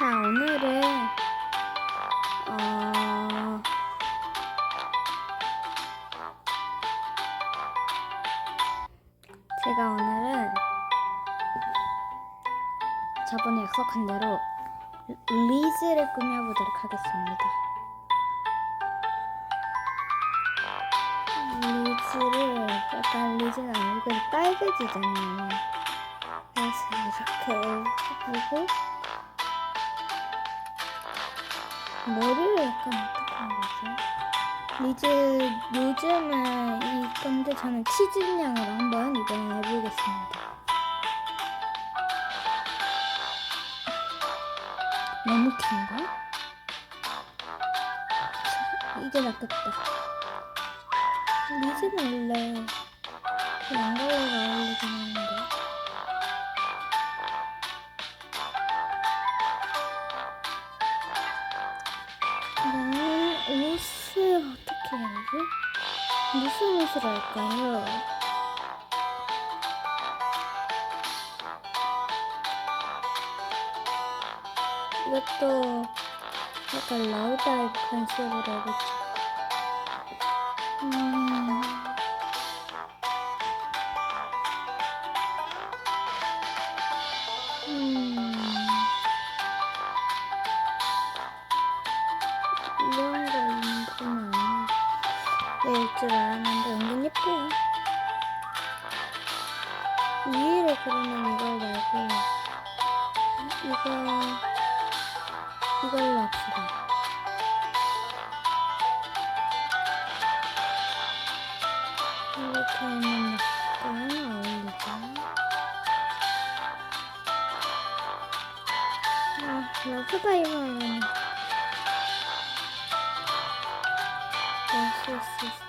자, 오늘은 어 제가 오늘은 저번에 약속한 대로 리즈를 꾸며보도록 하겠습니다. 리즈를 약간 리즈는 얼굴이 빨개지잖아요. 그래서 이렇게 해보고 머리를 약간 어떻게 하는 거지? 리즈 요즘은 이 건데 저는 치즈 인형으로 한번 이번에 해보겠습니다. 너무 긴가? 자, 이게 낫겠다. 리즈는 원래 그 양갈래가 어울리긴 하는데. 무슨 옷을 할까요? 이것도 약간 라우다이 컨셉으로 해보지. 음. 음. 내일 줄 알았는데 은근 예뻐요. 위에를 그러면 이걸 말고 이거 이걸로 합시다. 이렇게 하면 약간 어울리죠. 아, 러브다이버는 쓸수 있을 텐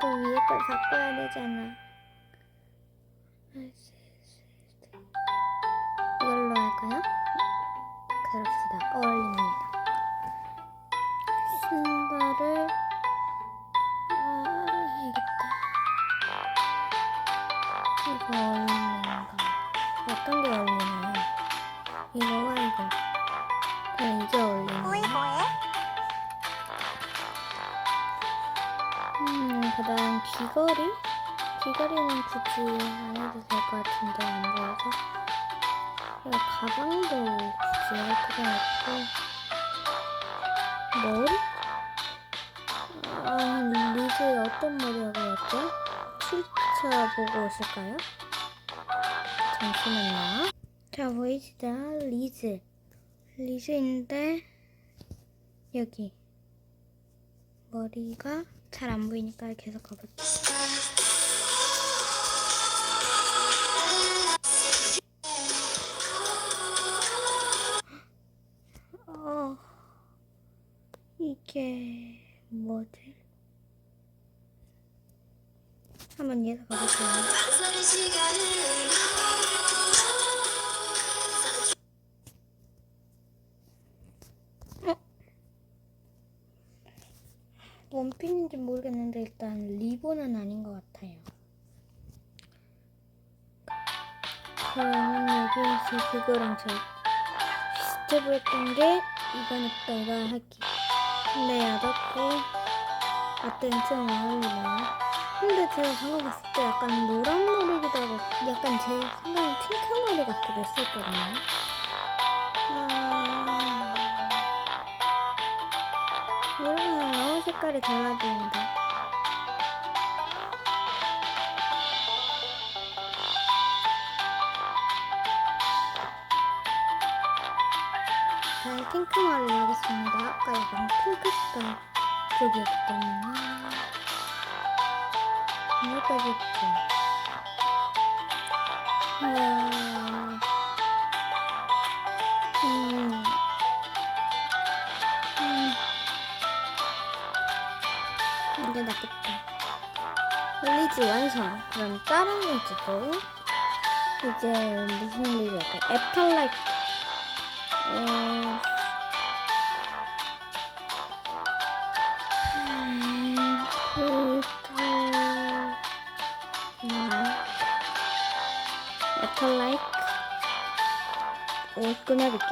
또 위에 걸 바꿔야 되잖아. 이걸로 할까요? 그럽시다. 어울립니다. 신발을 아, 해야겠다. 이거 어울리는가? 어떤 게 어울리나요? 이거와 이거. 그냥 이게 어울리나요? 음, 그 다음 귀걸이? 귀걸이는 굳이 안 해도 될 것 같은데, 안 보여서. 가방도 굳이 할 필요 없고. 머리? 아, 리즈 어떤 머리 하고 왔죠? 출처 보고 오실까요? 잠시만요. 자, 보이시죠? 리즈. 리즈인데, 여기. 머리가 잘 안 보이니까 계속 가볼게요. 어, 이게 뭐지? 한번 이해서 가볼게요. 그러면 여기에서 그거랑 저 비슷해 보였던 게 이거니까 이거 할게. 근데 야덕고 어떤 좀 어울리나요? 근데 제가 방금 봤을 때 약간 노란 머리기도 하고 약간 제 생각엔 핑크 머리 같기도 했었거든요. 아... 모르겠어요. 색깔이 달라지는데. 핑크 머리를 하겠습니다. 아까 이건 핑크 색깔 쪽이었기 때문에. 여기까지. 이야. 음. 음. 이게 낫겠다. 릴리즈 완성. 그럼 다른 문제도 이제 무슨 일이 할까? 애플라이트. 어... 음, 어, 끝내볼게.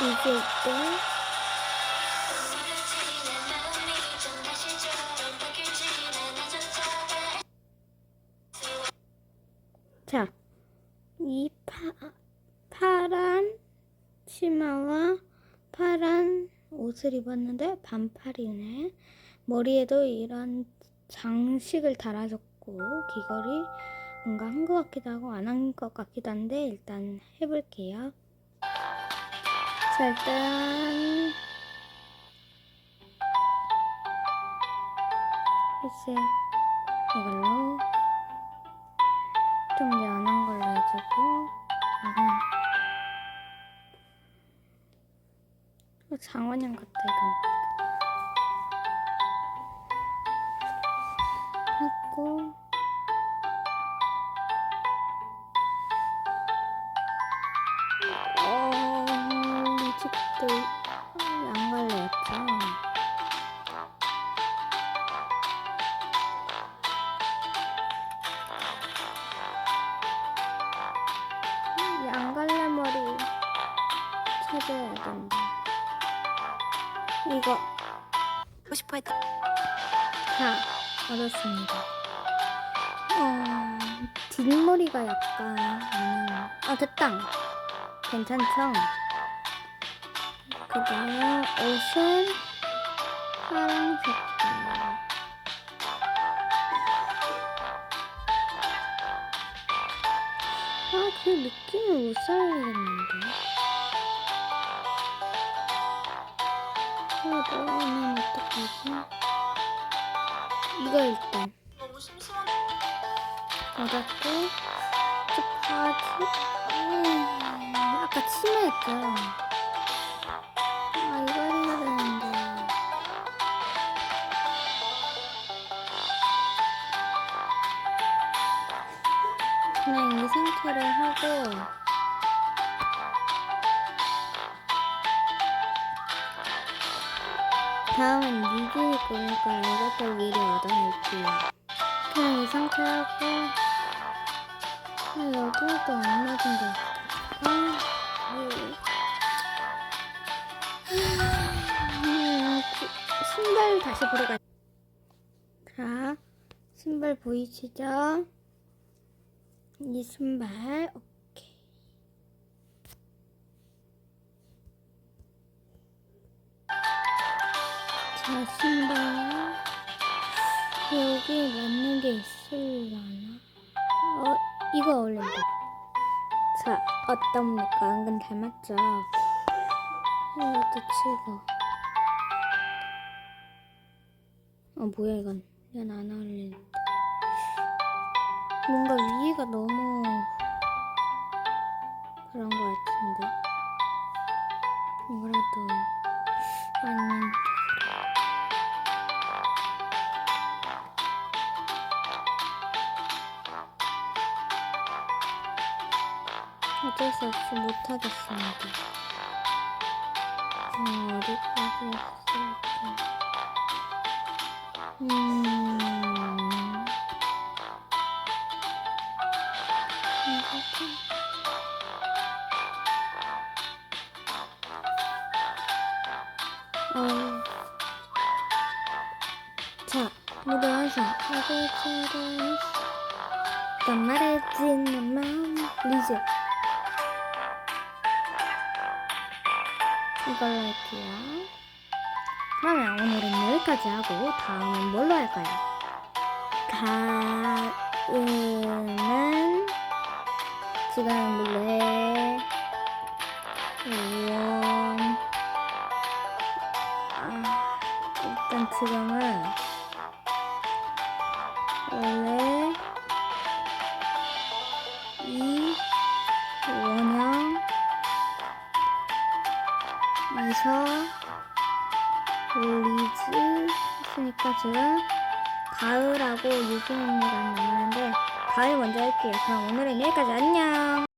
리즈 때. 자, 이 파, 파란 치마와 파란 옷을 입었는데 반팔이네. 머리에도 이런 장식을 달아줬고 귀걸이 뭔가 한 것 같기도 하고 안 한 것 같기도 한데 일단 해볼게요. 자, 일단 글쎄 이걸로 좀 연한 걸로 해주고 이거 장원영 같아 이건 했고 찾아야 된다. 이거 하고 싶어 했다. 다 얻었습니다. 어, 뒷머리가 약간 음, 아 됐다. 괜찮죠? 그다음 옷은 파란 색깔. 아, 그 느낌을 못 살리겠는데. 아, 너는 어떡하지? 이거 일단. 얻었고, 스파지. 음, 아까 치매했죠? 아, 이거 해야 되는데. 그냥 이 상태로 하고, 다음은 니들이 보니까 이것도 미리 얻어낼게요. 그냥 이 상태 하고, 아, 여기도 안 맞은 것 같아. 아, 신발 다시 보러 가. 자, 신발 보이시죠? 이 신발, 자, 신발. 여기 맞는 게 있으려나? 어, 이거 어울린다. 자, 어떻습니까? 은근 닮았죠? 이것도 치고. 어, 뭐야, 이건. 이건 안 어울리는데. 뭔가 위에가 너무 그런 거 같은데. 이거라도 아닌. 어쩔 수 없이 못하겠습니다. 음, 어디까지 했을까? 음. 어. 자, 모두 완성. 아들처럼 또 말해진 마음 리즈 이걸로 할게요. 그러면 오늘은 여기까지 하고 다음은 뭘로 할까요? 다음은 지금 레 원. 아, 일단 지금은 원래 지금 가을하고 유수님이가 남았는데 가을 먼저 할게요. 그럼 오늘은 여기까지 안녕.